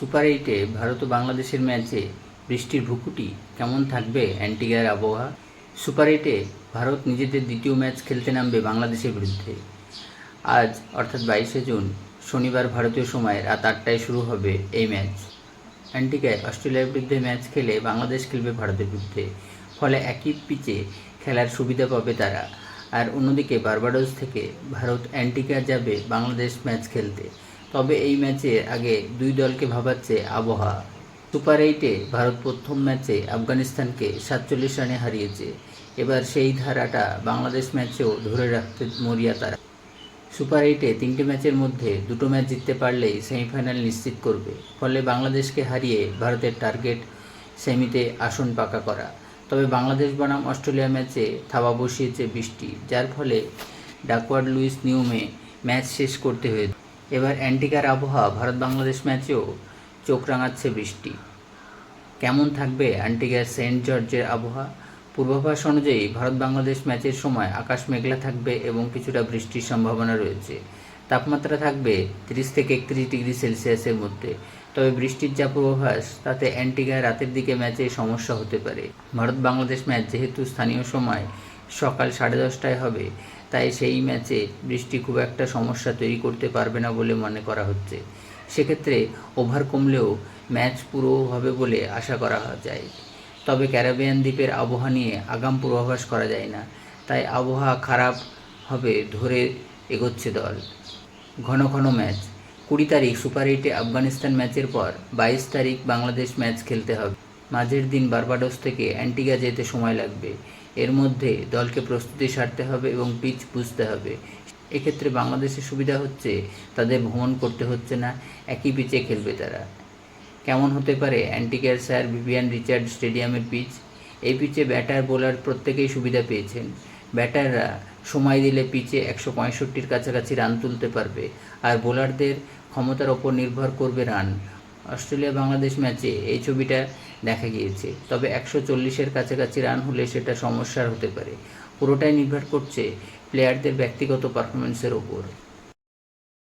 Super এইটে ভারত ও বাংলাদেশের ম্যাচে বৃষ্টির ভুকুটি কেমন থাকবে অ্যান্টিগার আবহাওয়া? সুপার এইটে ভারত নিজেদের দ্বিতীয় ম্যাচ খেলতে নামবে বাংলাদেশের বিরুদ্ধে। আজ, অর্থাৎ বাইশে জুন, শনিবার ভারতীয় সময় রাত আটটায় শুরু হবে এই ম্যাচ। অ্যান্টিগায় অস্ট্রেলিয়ার বিরুদ্ধে ম্যাচ খেলে বাংলাদেশ খেলবে ভারতের বিরুদ্ধে। ফলে একই পিচে খেলার সুবিধা পাবে তারা। আর অন্যদিকে বার্বাডোস থেকে ভারত অ্যান্টিগা যাবে বাংলাদেশ ম্যাচ খেলতে। তবে এই ম্যাচে আগে দুই দলকে ভাবাচ্ছে আবহাওয়া। সুপার এইটে ভারত প্রথম ম্যাচে আফগানিস্তানকে সাতচল্লিশ রানে হারিয়েছে। এবার সেই ধারাটা বাংলাদেশ ম্যাচেও ধরে রাখতে মরিয়া তারা। সুপার এইটে তিনটে ম্যাচের মধ্যে দুটো ম্যাচ জিততে পারলেই সেমিফাইনাল নিশ্চিত করবে। ফলে বাংলাদেশকে হারিয়ে ভারতের টার্গেট সেমিতে আসন পাকা করা। তবে বাংলাদেশ বনাম অস্ট্রেলিয়া ম্যাচে থাবা বসিয়েছে বৃষ্টি, যার ফলে ডাকওয়ার্ড লুইস নিয়মে ম্যাচ শেষ করতে হয়েছে। এবার অ্যান্টিকার আবহাওয়া ভারত বাংলাদেশ ম্যাচেও চোখ রাঙাচ্ছে বৃষ্টি। কেমন থাকবে অ্যান্টিগার সেন্ট জর্জের আবহাওয়া? পূর্বাভাস অনুযায়ী ভারত বাংলাদেশ ম্যাচের সময় আকাশ মেঘলা থাকবে এবং কিছুটা বৃষ্টির সম্ভাবনা রয়েছে। তাপমাত্রা থাকবে তিরিশ থেকে একত্রিশ ডিগ্রি সেলসিয়াসের মধ্যে। তবে বৃষ্টির যা পূর্বাভাস, তাতে অ্যান্টিগায় রাতের দিকে ম্যাচে সমস্যা হতে পারে। ভারত বাংলাদেশ ম্যাচ যেহেতু স্থানীয় সময় সকাল সাড়ে দশটায় হবে তাই সেই ম্যাচে বৃষ্টি খুব একটা সমস্যা তৈরি করতে পারবে না বলে মনে করা হচ্ছে। সেক্ষেত্রে ওভার কমলেও ম্যাচ পুরো হবে বলে আশা করা যায়। তবে ক্যারাবিয়ান দ্বীপের আবহাওয়া নিয়ে আগাম পূর্বাভাস করা যায় না। তাই আবহাওয়া খারাপ হবে ধরে এগোচ্ছে দল। ঘন ঘন ম্যাচ। কুড়ি তারিখ সুপার এইটে আফগানিস্তান ম্যাচের পর বাইশ তারিখ বাংলাদেশ ম্যাচ খেলতে হবে। মাঝের দিন বার্বাডোস থেকে অ্যান্টিগা যেতে সময় লাগবে। এর মধ্যে দলকে প্রস্তুতি সারতে হবে এবং পিচ বুঝতে হবে। এক্ষেত্রে বাংলাদেশের সুবিধা হচ্ছে তাদের ভ্রমণ করতে হচ্ছে না, একই পিচে খেলবে তারা। কেমন হতে পারে অ্যান্টিকার স্যার ভিভিয়ান রিচার্ড স্টেডিয়ামের পিচ? এই পিচে ব্যাটার, বোলার প্রত্যেকেই সুবিধা পেয়েছেন। ব্যাটাররা সময় দিলে পিচে একশো পঁয়ষট্টির কাছাকাছি রান তুলতে পারবে। আর বোলারদের ক্ষমতার ওপর নির্ভর করবে রান। অস্ট্রেলিয়া বাংলাদেশ ম্যাচে এই ছবিটা দেখা গিয়েছে। তবে একশো চল্লিশের কাছাকাছি রান হলে সেটা সমস্যার হতে পারে। পুরোটাই নির্ভর করছে প্লেয়ারদের ব্যক্তিগত পারফরমেন্সের ওপর।